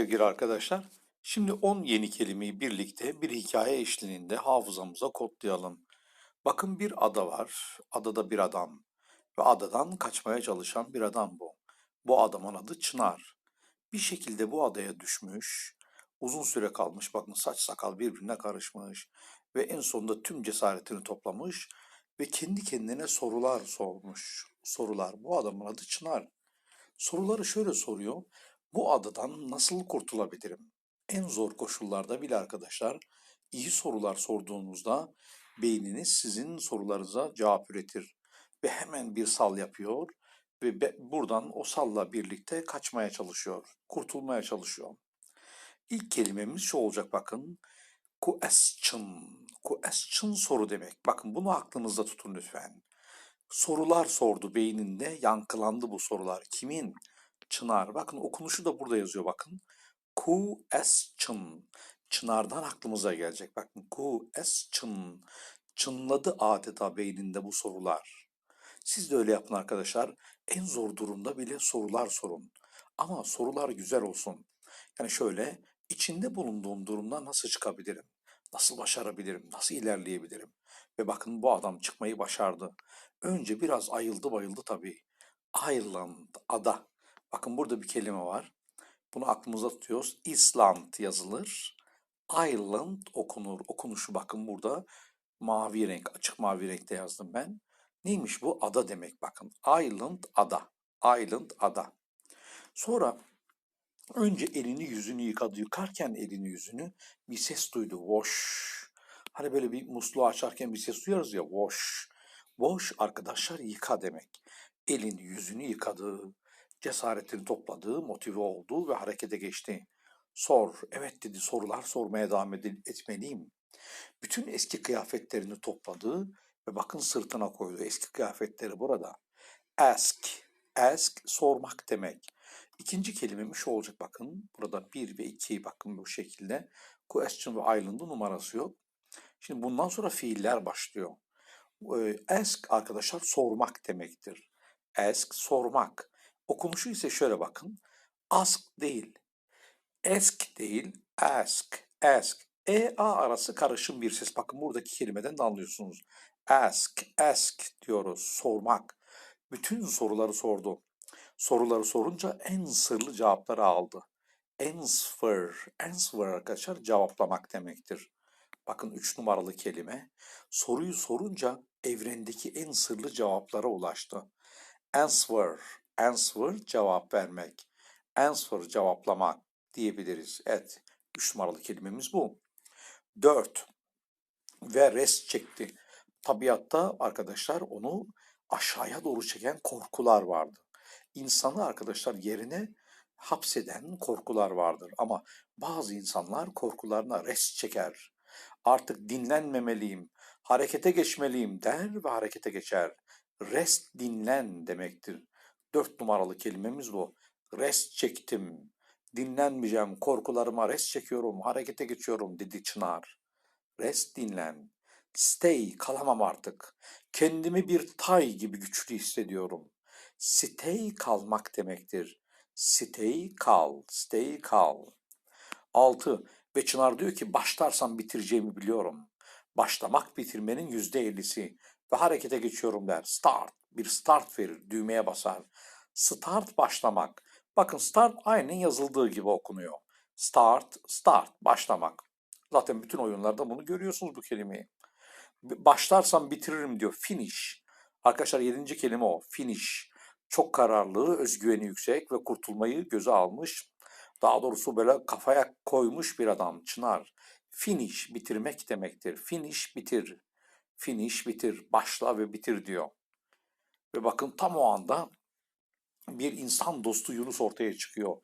Sevgili arkadaşlar, şimdi 10 yeni kelimeyi birlikte bir hikaye eşliğinde hafızamıza kodlayalım. Bakın bir ada var, adada bir adam ve adadan kaçmaya çalışan bir adam bu. Bu adamın adı Çınar. Bir şekilde bu adaya düşmüş, uzun süre kalmış, bakın saç sakal birbirine karışmış ve en sonunda tüm cesaretini toplamış ve kendi kendine sorular sormuş. Sorular, bu adamın adı Çınar. Soruları şöyle soruyor. Bu adadan nasıl kurtulabilirim? En zor koşullarda bile arkadaşlar iyi sorular sorduğunuzda beyniniz sizin sorularınıza cevap üretir ve hemen bir sal yapıyor ve buradan o salla birlikte kaçmaya çalışıyor, kurtulmaya çalışıyor. İlk kelimemiz şu olacak bakın. Question. Question soru demek. Bakın bunu aklınızda tutun lütfen. Sorular sordu beyninde, yankılandı bu sorular. Kimin? Çınar. Bakın okunuşu da burada yazıyor bakın. Question. Çınardan aklımıza gelecek. Bakın question. Çınladı adeta beyninde bu sorular. Siz de öyle yapın arkadaşlar. En zor durumda bile sorular sorun. Ama sorular güzel olsun. Yani şöyle, içinde bulunduğum durumdan nasıl çıkabilirim? Nasıl başarabilirim? Nasıl ilerleyebilirim? Ve bakın bu adam çıkmayı başardı. Önce biraz ayıldı bayıldı tabii. Island, ada. Bakın burada bir kelime var. Bunu aklımızda tutuyoruz. Island yazılır. Island okunur. Okunuşu bakın burada mavi renk, açık mavi renkte yazdım ben. Neymiş bu? Ada demek bakın. Island, ada. Island, ada. Sonra önce elini yüzünü yıkadı. Yıkarken elini yüzünü bir ses duydu. Wash. Hani böyle bir musluğu açarken bir ses duyarız ya. Wash. Wash arkadaşlar yıka demek. Elini yüzünü yıkadı. Cesaretini topladı, motive oldu ve harekete geçti. Sor. Evet dedi sorular sormaya devam etmeliyim. Bütün eski kıyafetlerini topladı ve bakın sırtına koydu. Eski kıyafetleri burada. Ask. Ask sormak demek. İkinci kelimemiz şu olacak bakın. Burada bir ve iki bakın bu şekilde. Question ve island'ın numarası yok. Şimdi bundan sonra fiiller başlıyor. Ask arkadaşlar sormak demektir. Ask sormak. Okunuşu ise şöyle bakın. Ask değil. Ask değil. Ask. Ask. E A arası karışım bir ses. Bakın buradaki kelimeden de anlıyorsunuz. Ask. Ask diyoruz. Sormak. Bütün soruları sordu. Soruları sorunca en sırlı cevapları aldı. Answer. Answer arkadaşlar cevaplamak demektir. Bakın üç numaralı kelime. Soruyu sorunca evrendeki en sırlı cevaplara ulaştı. Answer. Answer cevap vermek. Answer cevaplamak diyebiliriz. Evet. Üç numaralı kelimemiz bu. Dört. Ve rest çekti. Tabiatta arkadaşlar onu aşağıya doğru çeken korkular vardı. İnsanı arkadaşlar yerine hapseden korkular vardır. Ama bazı insanlar korkularına rest çeker. Artık dinlenmemeliyim, harekete geçmeliyim der ve harekete geçer. Rest dinlen demektir. Dört numaralı kelimemiz bu. Rest çektim. Dinlenmeyeceğim, korkularıma rest çekiyorum, harekete geçiyorum dedi Çınar. Rest dinlen. Stay, kalamam artık. Kendimi bir tay gibi güçlü hissediyorum. Stay kalmak demektir. Stay kal, stay kal. 6. Ve Çınar diyor ki başlarsam bitireceğimi biliyorum. Başlamak bitirmenin yüzde ellisi ve harekete geçiyorum der. Start. Bir start verir. Düğmeye basar. Start başlamak. Bakın start aynen yazıldığı gibi okunuyor. Start, start, başlamak. Zaten bütün oyunlarda bunu görüyorsunuz bu kelimeyi. Başlarsam bitiririm diyor. Finish. Arkadaşlar yedinci kelime o. Finish. Çok kararlı, özgüveni yüksek ve kurtulmayı göze almış. Daha doğrusu böyle kafaya koymuş bir adam. Çınar. Finish bitirmek demektir. Finish bitir. Finish bitir. Başla ve bitir diyor. Ve bakın tam o anda bir insan dostu Yunus ortaya çıkıyor.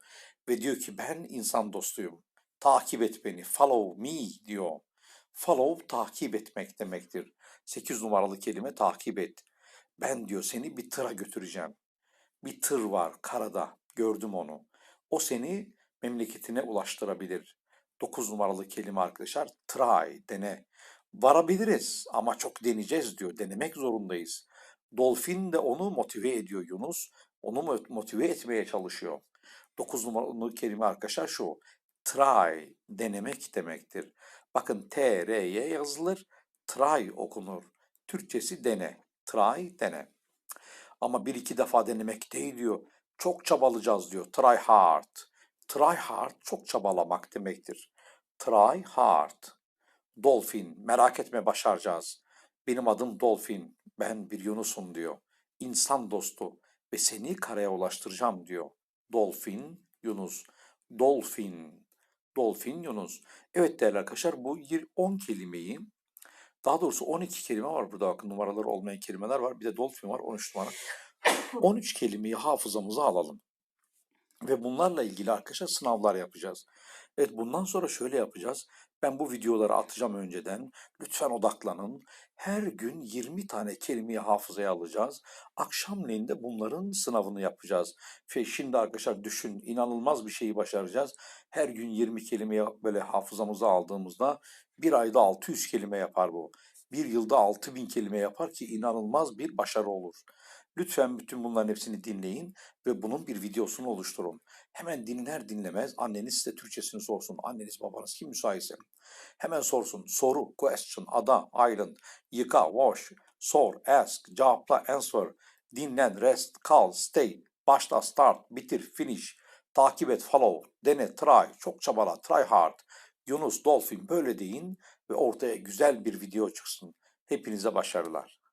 Ve diyor ki ben insan dostuyum. Takip et beni. Follow me diyor. Follow takip etmek demektir. 8 numaralı kelime takip et. Ben diyor seni bir tıra götüreceğim. Bir tır var karada. Gördüm onu. O seni memleketine ulaştırabilir. 9 numaralı kelime arkadaşlar try, dene. Varabiliriz ama çok deneyeceğiz diyor. Denemek zorundayız. Dolphin de onu motive ediyor Yunus. Onu mo- motive etmeye çalışıyor. Dokuz numaralı kelime arkadaşlar şu. Try, denemek demektir. Bakın T-R-Y yazılır. Try okunur. Türkçesi dene. Try, dene. Ama bir iki defa denemek değil diyor. Çok çabalayacağız diyor. Try hard. Try hard çok çabalamak demektir. Try hard. Dolphin. Merak etme başaracağız. Benim adım Dolphin. Ben bir Yunus'um diyor. İnsan dostu ve seni karaya ulaştıracağım diyor. Dolphin, Yunus. Dolphin. Dolphin, Yunus. Evet değerli arkadaşlar bu 10 kelimeyi daha doğrusu 12 kelime var burada bakın numaraları olmayan kelimeler var. Bir de dolphin var 13 numara. 13 kelimeyi hafızamıza alalım. Ve bunlarla ilgili arkadaşlar sınavlar yapacağız. Evet bundan sonra şöyle yapacağız. Ben bu videoları atacağım önceden. Lütfen odaklanın. Her gün 20 tane kelimeyi hafızaya alacağız. Akşamleyin de bunların sınavını yapacağız. Ve şimdi arkadaşlar düşün inanılmaz bir şeyi başaracağız. Her gün 20 kelimeyi böyle hafızamıza aldığımızda bir ayda 600 kelime yapar bu. Bir yılda 6000 kelime yapar ki inanılmaz bir başarı olur. Lütfen bütün bunların hepsini dinleyin ve bunun bir videosunu oluşturun. Hemen dinler dinlemez anneniz size Türkçesini sorsun. Anneniz babanız kim müsaitse. Hemen sorsun. Soru, question, ada, island, yıka, wash, sor, ask, cevapla, answer, dinlen, rest, call, stay, başla, start, bitir, finish, takip et, follow, dene, try, çok çabala, try hard, Yunus, dolphin böyle deyin ve ortaya güzel bir video çıksın. Hepinize başarılar.